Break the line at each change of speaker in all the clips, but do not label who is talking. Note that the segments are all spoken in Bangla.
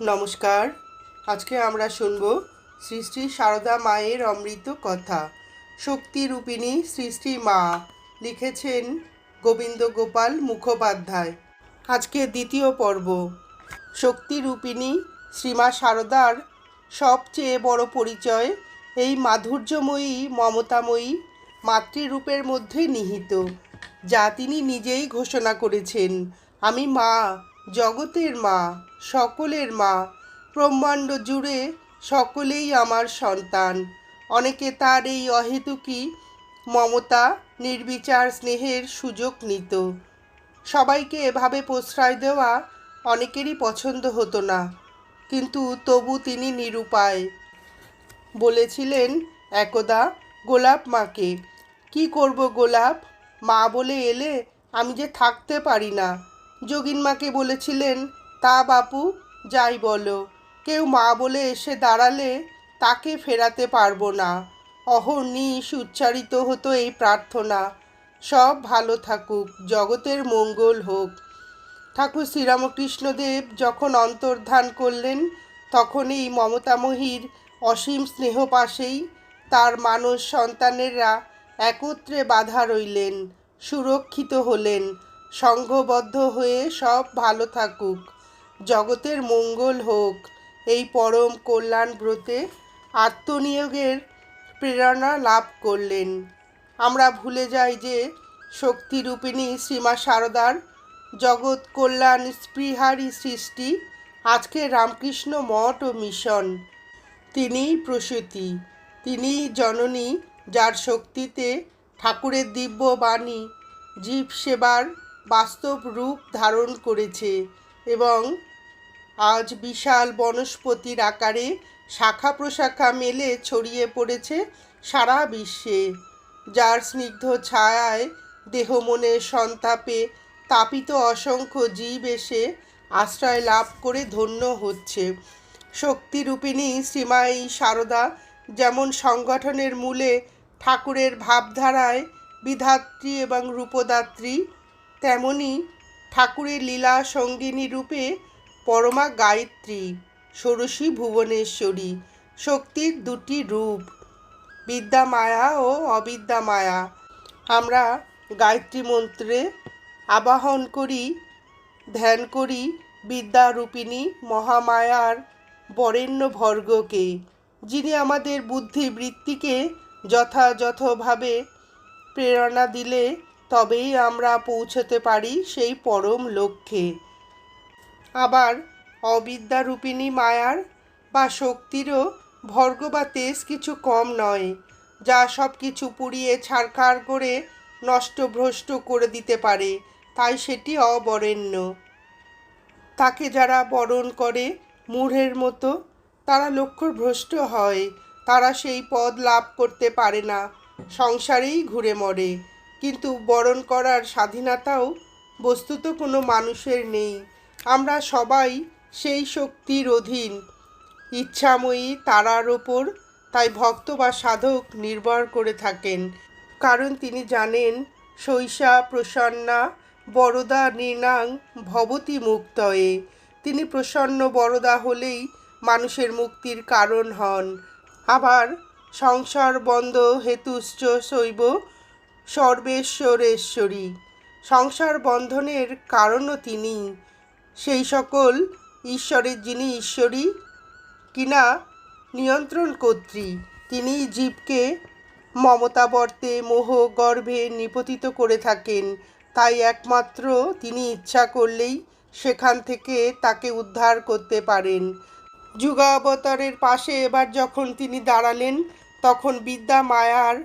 নমস্কার। আজকে আমরা শুনব শ্রী শ্রী সারদা মায়ের অমৃত কথা। শক্তি রূপিণী শ্রী শ্রী মা লিখেছেন গোবিন্দ গোপাল মুখোপাধ্যায়। আজকে দ্বিতীয় পর্ব। শক্তি রূপিণী শ্রীমা সারদার সবচেয়ে বড় পরিচয় এই মাধুর্যময়ী, মমতাময়ী মাতৃরূপের মধ্যে নিহিত। যা তিনি নিজেই ঘোষণা করেছেন, আমি মা জগতের মা, সকলের মা, ব্রহ্মাণ্ড জুড়ে সকলেই আমার সন্তান। অনেকে তার এই অহেতুকি মমতা, নির্বিচার স্নেহের সুযোগ নিত। সবাইকে এভাবে প্রশ্রয় দেওয়া অনেকেরই পছন্দ হতো না। কিন্তু তবু তিনি নিরুপায়। বলেছিলেন, একদা গোলাপ মাকে। কি করব গোলাপ? মা বলে এলে আমি যে থাকতে পারি না। যোগিন মাকে বলেছিলেন, তা বাপু, যাই বলো। কেউ মা বলে এসে দাঁড়ালে তাকে ফেরাতে পারব না। অহর্নিশ উচ্চারিত হতো এই প্রার্থনা। সব ভালো থাকুক, জগতের মঙ্গল হোক। ঠাকুর শ্রীরামকৃষ্ণদেব যখন অন্তর্ধান করলেন তখন এই মমতাময়ীর অসীম স্নেহ পাশেই তার মানস সন্তানেরা একত্রে বাধা রইলেন, সুরক্ষিত হলেন। সংঘবদ্ধ হয়ে সব ভালো থাকুক, জগতের মঙ্গল হোক। এই পরম কল্যাণ ব্রতে আত্মনিয়োগের প্রেরণা লাভ করলেন। আমরা ভুলে যাই যে শক্তিরূপিণী শ্রীমা সারদার জগৎ কল্যাণ স্পৃহারই সৃষ্টি আজকে রামকৃষ্ণ মঠ ও মিশন। তিনিই প্রসূতি, তিনিই জননী যার শক্তিতে ঠাকুরের দিব্য বাণী, জীব সেবার বাস্তব রূপ ধারণ করেছে এবং আজ বিশাল বনস্পতির আকারে শাখা প্রশাখা মেলে ছড়িয়ে পড়েছে সারা বিশ্বে। যার স্নিগ্ধ ছায়ায় দেহ মনের সন্তাপে তাপিত অসংখ্য জীব এসে আশ্রয় লাভ করে ধন্য হচ্ছে। শক্তিরূপিণী শ্রীমাই সারদা যেমন সংগঠনের মূলে ঠাকুরের ভাবধারায় বিধাত্রী এবং রূপদাত্রী তেমনি ঠাকুরের লীলা সঙ্গিনী রূপে পরমা গায়ত্রী, ষোড়শী ভুবনেশ্বরী, শক্তির দুটি রূপ বিদ্যা মায়া ও অবিদ্যা মায়া আমরা গায়ত্রী মন্ত্রে আবাহন করি, ধ্যান করি বিদ্যা বিদ্যারূপিণী মহামায়ার বরেণ্য ভর্গকে, যিনি আমাদের বুদ্ধিবৃত্তিকে যথাযথভাবে প্রেরণা দিলে তবেই আমরা পৌঁছতে পারি সেই পরম লক্ষ্যে। আবার অবিদ্যারূপিণী মায়ার বা শক্তিরও ভর্গ বা তেজ কিছু কম নয়, যা সব কিছু পুড়িয়ে ছাড়খাড় করে নষ্ট ভ্রষ্ট করে দিতে পারে, তাই সেটি অবরেণ্য। তাকে যারা বরণ করে মূঢ়ের মতো, তারা লক্ষ্য ভ্রষ্ট হয়, তারা সেই পদ লাভ করতে পারে না, সংসারেই ঘুরে মরে। কিন্তু বরণ করার স্বাধীনতাও বস্তুত কোনো মানুষের নেই। আমরা সবাই সেই শক্তির অধীন। ইচ্ছাময়ী তারার ওপর তাই ভক্ত বা সাধক নির্ভর করে থাকেন। কারণ তিনি জানেন শৈশা প্রসন্না, বরদা নৃণাং ভবতি মুক্তয়ে। তিনি প্রসন্ন বরদা হলেই মানুষের মুক্তির কারণ হন। আবার সংসার বন্ধ হেতুশ্চ শৈব সর্বেশ্বরেশ্বরী। সংসার বন্ধনের কারণও তিনি। সেই সকল ঈশ্বরের যিনি ঈশ্বরী কিনা নিয়ন্ত্রণ কর্ত্রী, তিনি জীবকে মমতাবর্তে, মোহ, গর্ভে নিপতিত করে থাকেন। তাই একমাত্র তিনি ইচ্ছা করলেই সেখান থেকে তাকে উদ্ধার করতে পারেন। যুগাবতারের পাশে এবার যখন তিনি দাঁড়ালেন, তখন বিদ্যা মায়ার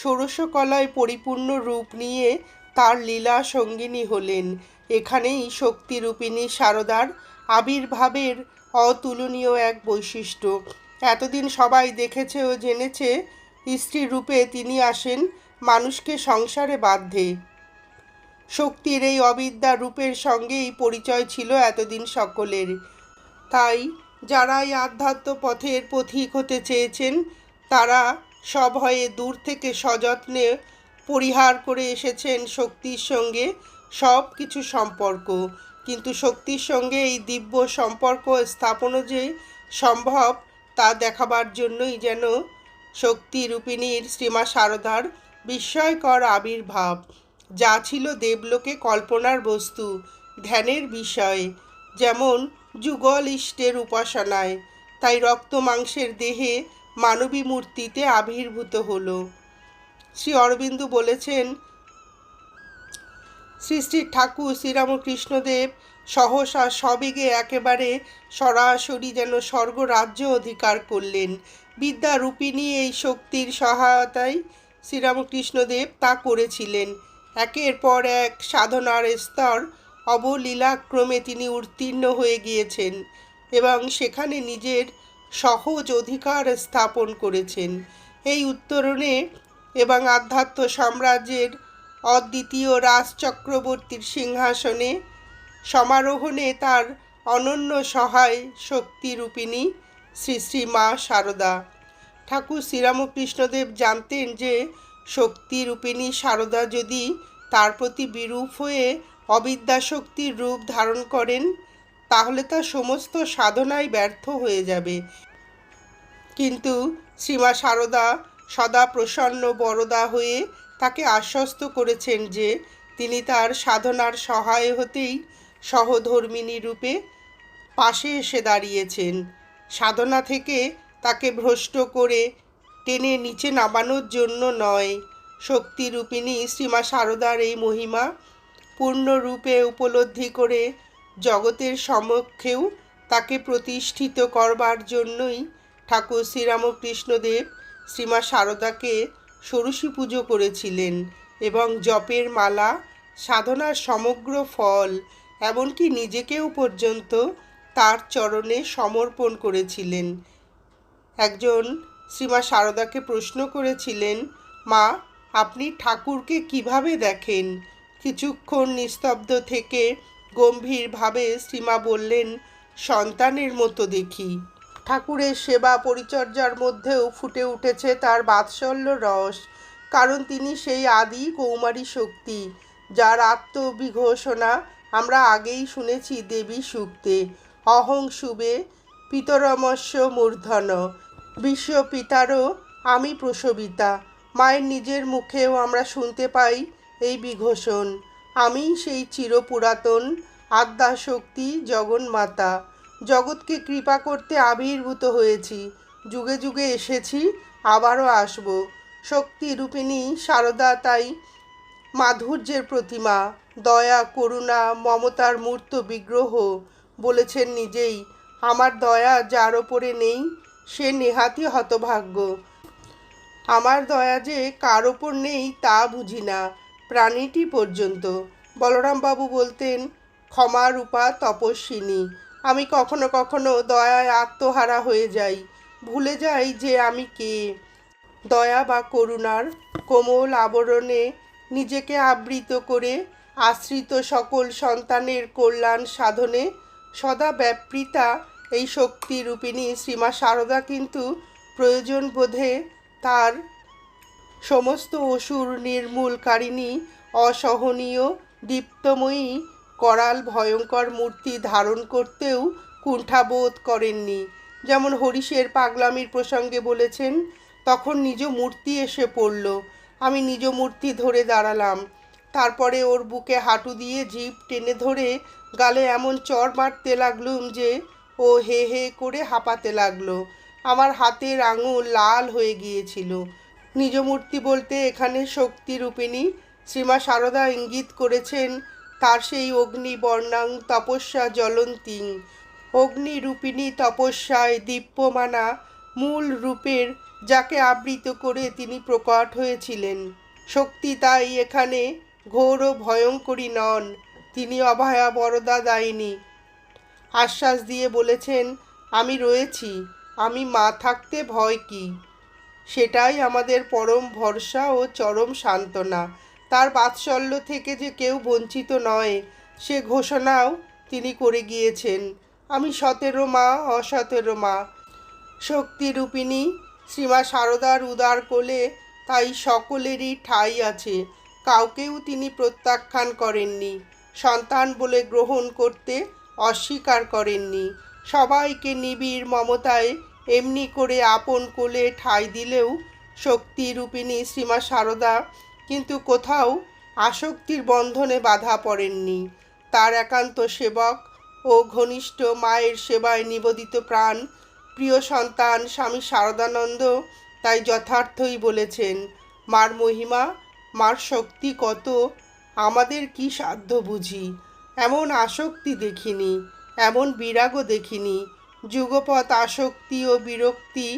ষোড়শকলায় পরিপূর্ণ রূপ নিয়ে তার লীলা সঙ্গিনী হলেন। এখানেই শক্তিরূপিণী সারদার আবির্ভাবের অতুলনীয় এক বৈশিষ্ট্য। এতদিন সবাই দেখেছে ও জেনেছে স্ত্রী রূপে তিনি আসেন মানুষকে সংসারে বাধ্যে শক্তির এই অবিদ্যা রূপের সঙ্গেই পরিচয় ছিল এতদিন সকলের। তাই যারা এই আধ্যাত্ম পথের পথিক হতে চেয়েছেন, তারা সভয়ে দূর থেকে সযত্নে পরিহার করে এসেছেন শক্তির সঙ্গে সব কিছু সম্পর্ক। কিন্তু শক্তির সঙ্গে এই দিব্য সম্পর্ক স্থাপনও যে সম্ভব, তা দেখাবার জন্যই যেন শক্তি রূপিণীর শ্রীমা শারদার বিস্ময়কর আবির্ভাব। যা ছিল দেবলোকে কল্পনার বস্তু, ধ্যানের বিষয়, যেমন যুগল ইষ্টের উপাসনায়। তাই রক্ত মাংসের দেহে মানবী মূর্তিতে আবির্ভূত হলো। শ্রী অরবিন্দু বলেছেন, শ্রী শ্রী ঠাকুর শ্রীরামকৃষ্ণদেব সহসা সবেগে একেবারে সরাসরি যেন স্বর্গরাজ্য অধিকার করলেন। বিদ্যারূপিণী এই শক্তির সহায়তায় শ্রীরামকৃষ্ণদেব তা করেছিলেন। একের পর এক সাধনার স্তর অবলীলাক্রমে তিনি উত্তীর্ণ হয়ে গিয়েছেন এবং সেখানে নিজের সহজ অধিকার স্থাপন করেছেন। এই উত্তরণে এবং আধ্যাত্ম সাম্রাজ্যের অদ্বিতীয় রাজ চক্রবর্তীর সিংহাসনে সমারোহণে তার অনন্য সহায় শক্তিরূপিণী শ্রী শ্রী মা শারদা ঠাকুর শ্রীরামকৃষ্ণদেব জানতেন যে শক্তিরূপিণী শারদা যদি তার প্রতি বিরূপ হয়ে অবিদ্যাশক্তির রূপ ধারণ করেন তাহলে তার সমস্ত সাধনাই ব্যর্থ হয়ে যাবে। কিন্তু শ্রীমা সারদা সদা প্রসন্ন বরদা হয়ে তাকে আশ্বস্ত করেছেন যে তিনি তার সাধনার সহায় হতেই সহধর্মিনী রূপে পাশে এসে দাঁড়িয়েছেন। সাধনা থেকে তাকে ভ্রষ্ট করে টেনে নিচে নামানোর জন্য নয়। শক্তিরূপিণী শ্রীমা সারদার এই মহিমা পূর্ণরূপে উপলব্ধি করে জগতের সমক্ষেও তাকে প্রতিষ্ঠিত করবার জন্যই ঠাকুর শ্রীরামকৃষ্ণদেব শ্রীমা শারদাকে ষোড়শী পুজো করেছিলেন এবং জপের মালা, সাধনার সমগ্র ফল, এমনকি নিজেকেও পর্যন্ত তার চরণে সমর্পণ করেছিলেন। একজন শ্রীমা শারদাকে প্রশ্ন করেছিলেন, মা, আপনি ঠাকুরকে কীভাবে দেখেন? কিছুক্ষণ নিস্তব্ধ থেকে গম্ভীরভাবে শ্রীমা বললেন, সন্তানের মতো দেখি। ঠাকুরের সেবা পরিচর্যার মধ্যেও ফুটে উঠেছে তার বাৎসল্য রস, কারণ তিনি সেই আদি কৌমারী শক্তি, যার আত্মবিঘোষণা আমরা আগেই শুনেছি দেবী সুক্তে, অহং শুবে পিতরমস্য মূর্ধন বিশ্বপিতারও আমি প্রসবিতা, মায়ের নিজের মুখেও আমরা শুনতে পাই এই বিঘোষণ। আমি সেই চিরপুরাতন আদ্যাশক্তি জগন্মাতা। জগৎকে কৃপা করতে আবির্ভূত হয়েছি। যুগে যুগে এসেছি, আবারও আসব। শক্তি রূপিণী সারদা তাই মাধুর্যের প্রতিমা। দয়া, করুণা, মমতার মূর্ত বিগ্রহ বলেছেন নিজেই। আমার দয়া যার ওপরে নেই, সে নেহাতি হতভাগ্য। আমার দয়া যে কার ওপর নেই তা বুঝি না। প্রাণীটি পর্যন্ত। বলরামবাবু বলতেন, ক্ষমা রূপা তপস্বিনী, আমি কখনো কখনো দয়ায় আত্মহারা হয়ে যাই। ভুলে যাই যে আমি কে। দয়া বা করুণার কোমল আবরণে নিজেকে আবৃত করে আশ্রিত সকল সন্তানের কল্যাণ সাধনে সদা ব্যাপৃতা এই শক্তিরূপিণী শ্রীমা শারদা কিন্তু প্রয়োজন বোধে তার সমস্ত অসুর নির্মূলকারিণী অসহনীয়, দীপ্তময়ী, করাল ভয়ঙ্কর মূর্তি ধারণ করতেও কুণ্ঠাবোধ করেননি। যেমন হরিশের পাগলামির প্রসঙ্গে বলেছেন, তখন নিজ মূর্তি এসে পড়ল। আমি নিজ মূর্তি ধরে দাঁড়ালাম। তারপরে ওর বুকে হাঁটু দিয়ে জিভ টেনে ধরে গালে এমন চর মারতে লাগলুম যে ও হে হে করে হাঁপাতে লাগল। আমার হাতের আঙুল লাল হয়ে গিয়েছিল। নিজ মূর্তি বলতে এখানে শক্তি শক্তিরূপিণী। শ্রীমা সারদা ইঙ্গিত করেছেন, তার সেই অগ্নি বর্ণাং তপস্যা জ্বলন্তিং। অগ্নিরূপিণী তপস্যায় দীপ্যমানা মূল রূপের যাকে আবৃত করে তিনি প্রকট হয়েছিলেন। শক্তি তাই এখানে ঘোর ও ভয়ঙ্করী নন, তিনি অভয়া বরদা দায়িনী। আশ্বাস দিয়ে বলেছেন, আমি রয়েছি, আমি মা থাকতে ভয় কি? সেটাই আমাদের পরম ভরসা ও চরম সান্ত্বনা। তার বাৎসল্য থেকে যে কেউ বঞ্চিত নয়, সে ঘোষণাও তিনি করে গিয়েছেন। আমি সতেরো মা, অসতেরো মা। শক্তিরূপিণী শ্রীমা শারদার উদার কোলে তাই সকলেরই ঠাঁই আছে। কাউকেও তিনি প্রত্যাখ্যান করেননি। সন্তান বলে গ্রহণ করতে অস্বীকার করেননি। সবাইকে নিবিড় মমতায় এমনি করে আপন কোলে ঠাঁই দিলেও শক্তি শক্তিরূপিণী শ্রীমা সারদা কিন্তু কোথাও আসক্তির বন্ধনে বাধা পড়েননি। তার একান্ত সেবক ও ঘনিষ্ঠ মায়ের সেবায় নিবেদিত প্রাণ প্রিয় সন্তান স্বামী শারদানন্দ তাই যথার্থই বলেছেন, মার মহিমা, মার শক্তি কত, আমাদের কি সাধ্য বুঝি? এমন আসক্তি দেখিনি, এমন বিরাগও দেখিনি যুগপৎ আসক্তি ও বিরক্তি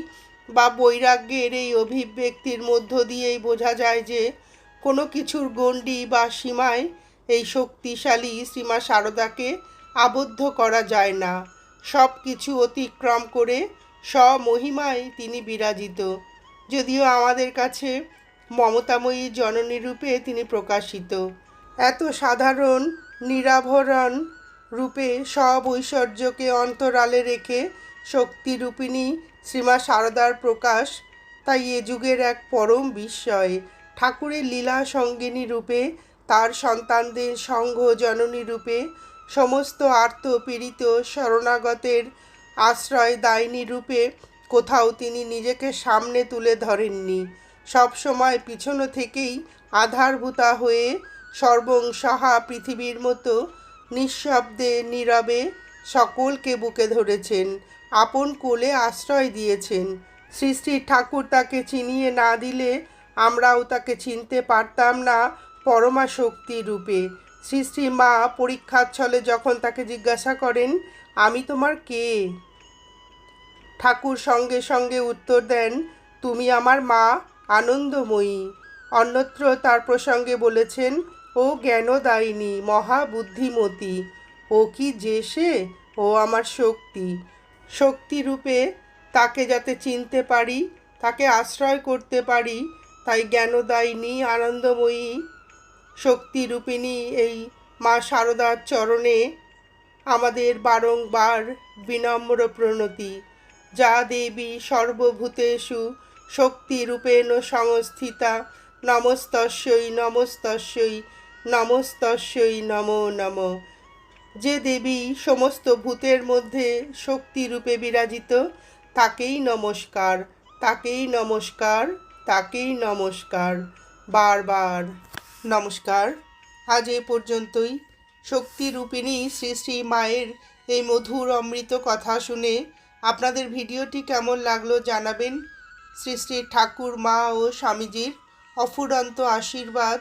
বা বৈরাগ্যের এই অভিব্যক্তির মধ্য দিয়েই বোঝা যায় যে কোনো কিছুর গণ্ডি বা সীমায় এই শক্তিশালী শ্রীমা শারদাকে আবদ্ধ করা যায় না। সব কিছু অতিক্রম করে স্বমহিমায় তিনি বিরাজিত। যদিও আমাদের কাছে মমতাময়ী জননী রূপে তিনি প্রকাশিত। এত সাধারণ, নিরাভরণ রূপে সব ঐশ্বর্যকে অন্তরালে রেখে শক্তিরূপিণী শ্রীমা সারদার প্রকাশ, তাই এ যুগের এক পরম বিস্ময়। ঠাকুরের লীলা সঙ্গিনী রূপে, তার সন্তানদের সংঘ জননী রূপে, সমস্ত আর্ত পীড়িত শরণাগতের আশ্রয় দায়নী রূপে কোথাও তিনি নিজেকে সামনে তুলে ধরেননি। সবসময় পিছন থেকেই আধারভূতা হয়ে সর্বংসহা পৃথিবীর মতো নিঃশব্দে, নীরবে সকলকে বুকে ধরেছেন, আপন কোলে আশ্রয় দিয়েছেন। শ্রী ঠাকুর তাকে চিনিয়ে না দিলে আমরাও তাকে চিনতে পারতাম না পরমা শক্তি রূপে। শ্রী মা পরীক্ষার ছলে যখন তাকে জিজ্ঞাসা করেন, আমি তোমার কে? ঠাকুর সঙ্গে সঙ্গে উত্তর দেন, তুমি আমার মা, আনন্দময়ী। অন্যত্র তার প্রসঙ্গে বলেছেন ও জ্ঞানদায়িনী, মহাবুদ্ধিমতী। ও কি যে সে? ও আমার শক্তি। শক্তিরূপে তাকে যাতে চিনতে পারি, তাকে আশ্রয় করতে পারি, তাই জ্ঞানদায়িনী, আনন্দময়ী, শক্তিরূপিণী এই মা শারদার চরণে আমাদের বারংবার বিনম্র প্রণতি। যা দেবী সর্বভূতেষু শক্তিরূপেণ সংস্থিতা, নমস্তস্যই নমস্তস্যই নমস্তস্যই নমো নম। যে দেবী সমস্ত ভূতের মধ্যে শক্তিরূপে বিরাজিত, তাকেই নমস্কার তাকেই নমস্কার তাকেই নমস্কার। বারবার নমস্কার। আজ এ পর্যন্তই। শক্তিরূপিণী শ্রী শ্রী মায়ের এই মধুর অমৃত কথা শুনে আপনাদের ভিডিওটি কেমন লাগল জানাবেন। শ্রী শ্রী ঠাকুর মা ও স্বামীজির অফুরন্ত আশীর্বাদ